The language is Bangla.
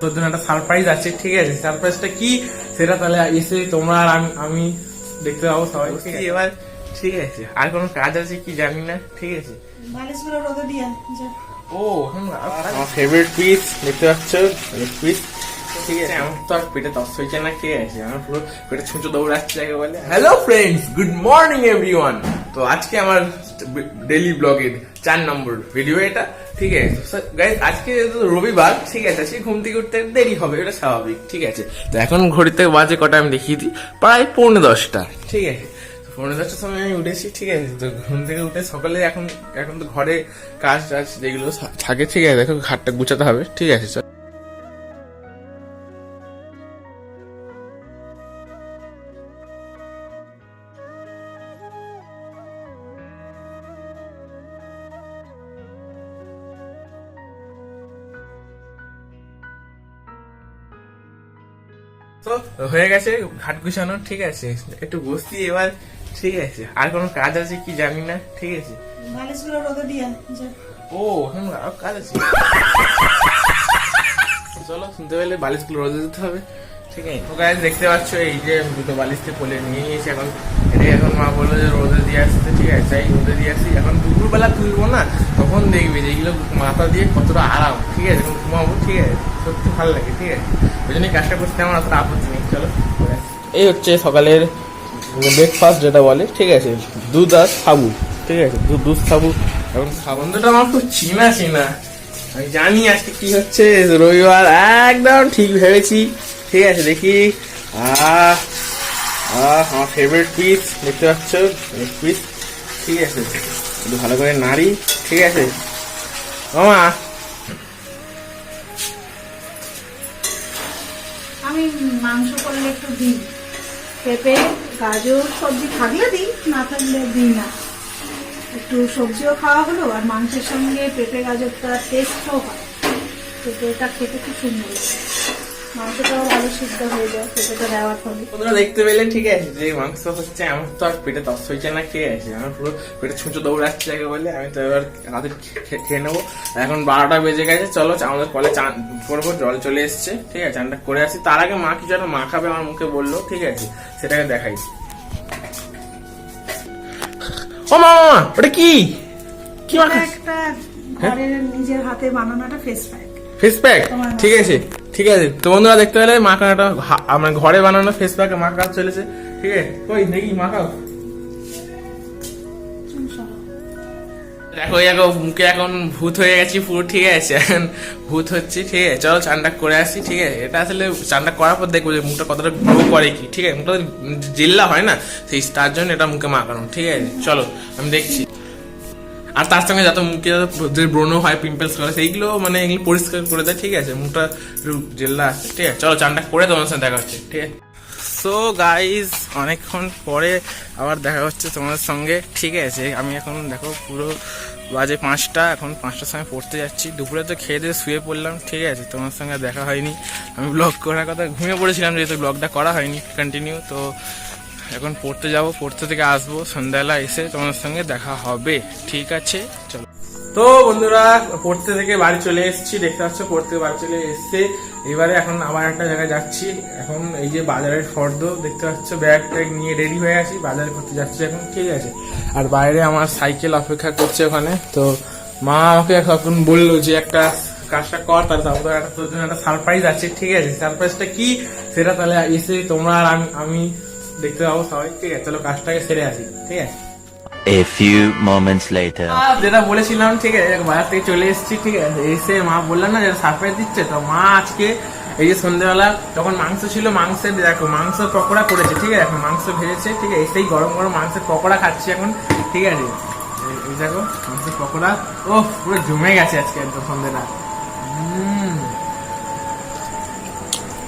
তোর জন্য একটা সারপ্রাইজ আছে ঠিক আছে? সারপ্রাইজটা কি? সেটা তাহলে এসে তোমরা আর আমি দেখতে পাবো সবাই ঠিক এবার ঠিক আছে। আর কোনো কাজ আছে কি জানি না ঠিক আছে? ও আমার ফেভারিট পিস দেখতে পাচ্ছ? পিস ঠিক আছে আমার তো আর পেটে হয়েছে না কে আছে। আমার পুরো পেটে ছুঁচো দৌড়াচ্ছে যাকে বলে hello friends good morning everyone তো আজকে আমার ডেলি ব্লগের চার নম্বর ভিডিও এটা ঠিক আছে? গাইজ আজকে রবিবার ঠিক আছে আজকে ঘুম থেকে উঠতে দেরি হবে এটা স্বাভাবিক ঠিক আছে? তো এখন ঘড়িতে বাজে কটা আমি দেখিয়ে দিই প্রায় পৌনে দশটা ঠিক আছে? পৌনে দশটার সময় আমি উঠেছি ঠিক আছে? তো ঘুম থেকে উঠে সকালে এখন এখন তো ঘরে কাজ টাজ যেগুলো থাকে ঠিক আছে দেখো ঘাটটা গুছাতে হবে ঠিক আছে তো হয়ে গেছে ঘাট গুছানো ঠিক আছে। একটু বসছি এবার ঠিক আছে। আর কোনো কাজ আছে কি জানি না ঠিক আছে। ও এখন আরও কাজ আছে। চলো শুনতে পেলে বালিশগুলো রোদে দিতে হবে ঠিক আছে। তো গাছ দেখতে পাচ্ছ এই যে দুটো বালিশতে কোলে নিয়ে নিয়েছি এখন এখন মা বলল যে রোদে দিয়ে আসতে ঠিক আছে তাই রোদে দিয়ে আসি। এখন দুপুরবেলা তুলবো না তখন দেখবি যে এগুলো মাথা দিয়ে কতটা আরাম ঠিক আছে এখন ঘুমাবো ঠিক আছে সত্যি ভালো লাগে ঠিক আছে। ওই জন্য এই কাজটা করতে আমার অতটা আপত্তি নেই চলো। এই হচ্ছে সকালের ব্রেকফাস্ট যেটা বলে ঠিক আছে দুধ আর সাবু ঠিক আছে দুধ দুধ সাবু। এখন বন্ধুটা আমার খুব চিনা চিনা। আমি জানি আজকে কি হচ্ছে রবিবার একদম ঠিক ভেবেছি ঠিক আছে দেখি। আহ আমার ফেভারিট পিস দেখতে পাচ্ছ? পিস ঠিক আছে। একটু ভালো করে নাড়ি, ঠিক আছে? মামা আমি মাংস করলে একটু দিই। পেঁপে, গাজর সবজি থাকলে দিই, না থাকলে দিই না। একটু সবজিও খাওয়া হলো, আর মাংসের সঙ্গে পেঁপে, গাজরটা টেস্টও হয়। তো পেঁপেটা খেতে খুব সুন্দর মাংসটাও ভালো সিদ্ধ হয়ে যায় পেঁপেটা দেওয়ার ফলে তোমরা দেখতে পেলে ঠিক আছে যে মাংস হচ্ছে আমার তো আর পেটে তস হয়েছে না কে আছে। আমার পুরো পেটে ছুঁচো দৌড়াচ্ছে যাকে বলে আমি তো এবার খেয়ে নেব। এখন বারোটা বেজে গেছে চলো আমাদের কলে চান করব জল চলে এসছে ঠিক আছে চানটা করে আসি। তার আগে মা কিছু একটা মাখাবে আমার মুখে বলল ঠিক আছে সেটাকে দেখাই। ও মা ওটা কি? কি মাখা? একটা ঘরের নিজের হাতে বানানো একটা ফেস প্যাক ফেস প্যাক ঠিক আছে। ঠিক আছে? তো বন্ধুরা দেখতে পেলে মাখাটা আমার ঘরে বানানো ফেস প্যাক মাখা চলেছে। ঠিক আছে? কই, দেখি মাখাও দেখো দেখো, মুখে এখন ভূত হয়ে গেছি, পুরো ঠিক আছে। এখন ভূত হচ্ছে, ঠিক আছে? চলো, চানটা করে আসি, ঠিক আছে? এটা আসলে চানটা করার পর দেখব যে মুখটা কতটা গ্রো করে কি, ঠিক আছে? মুখটা জিল্লা হয় না, সেই, তার জন্য এটা মুখে মাখানো, ঠিক আছে? চলো, আমি দেখছি। আর তার সঙ্গে যত মুখে যে ব্রণ হয় পিম্পলস করে, সেইগুলো মানে এগুলো পরিষ্কার করে দেয়, ঠিক আছে? মুখটা জেল্লা আছে, ঠিক আছে? চলো, চানটা করে তোমার সঙ্গে দেখা হচ্ছে, ঠিক আছে? সো গাইজ অনেকক্ষণ পরে আবার দেখা হচ্ছে তোমাদের সঙ্গে, ঠিক আছে? আমি এখন দেখো পুরো বাজে পাঁচটা, এখন পাঁচটার সময় পড়তে যাচ্ছি। দুপুরে তো খেয়ে দিয়ে শুয়ে পড়লাম, ঠিক আছে? তোমার সঙ্গে দেখা হয়নি। আমি ব্লগ করার কথা ঘুমিয়ে পড়েছিলাম, যেহেতু ব্লগটা করা হয়নি কন্টিনিউ তো এখন পড়তে যাব, পড়তে থেকে আসব, সন্ধ্যাবেলা এসে তোমাদের সঙ্গে দেখা হবে। ঠিক আছে? চলো। তো বন্ধুরা, পড়তে থেকে বাড়ি চলে এসেছি, দেখতে পাচ্ছ, পড়তে বাড়ি চলে এসছে। এবারে এখন আবার একটা জায়গায় যাচ্ছি। এখন এই যে বাজারের ফর্দ, দেখতে পাচ্ছ, ব্যাগ ট্যাগ নিয়ে রেডি হয়ে আছি, বাজারে করতে যাচ্ছি এখন, ঠিক আছে? আর বাইরে আমার সাইকেল অপেক্ষা করছে ওখানে, তো মা আমাকে এখন বলল যে একটা কাজটা কর তার তারপরে একটা তোর জন্য একটা সারপ্রাইজ আছে, ঠিক আছে? সারপ্রাইজটা কি? সেটা তাহলে এসে তোমরা আর আমি দেখতে পাবো সবাই ঠিক আছে চলো কাজটাকে সেরে আসি ঠিক আছে? A few moments later. যেটা বলেছিলাম ঠিক আছে বাজার থেকে চলে এসেছি ঠিক আছে এসে মা বললাম না যে সারপ্রাইজ দিচ্ছে তো মা আজকে এই যে সন্ধ্যেবেলা তখন মাংস ছিল মাংসের দেখো মাংস পকোড়া করেছে ঠিক আছে এখন মাংস ভেজেছে ঠিক আছে এসেই গরম গরম মাংসের পকোড়া খাচ্ছি এখন ঠিক আছে। এই- এই দেখো মাংসের পকোড়া ও পুরো জমে গেছে আজকে একদম সন্ধ্যেটা। হুম।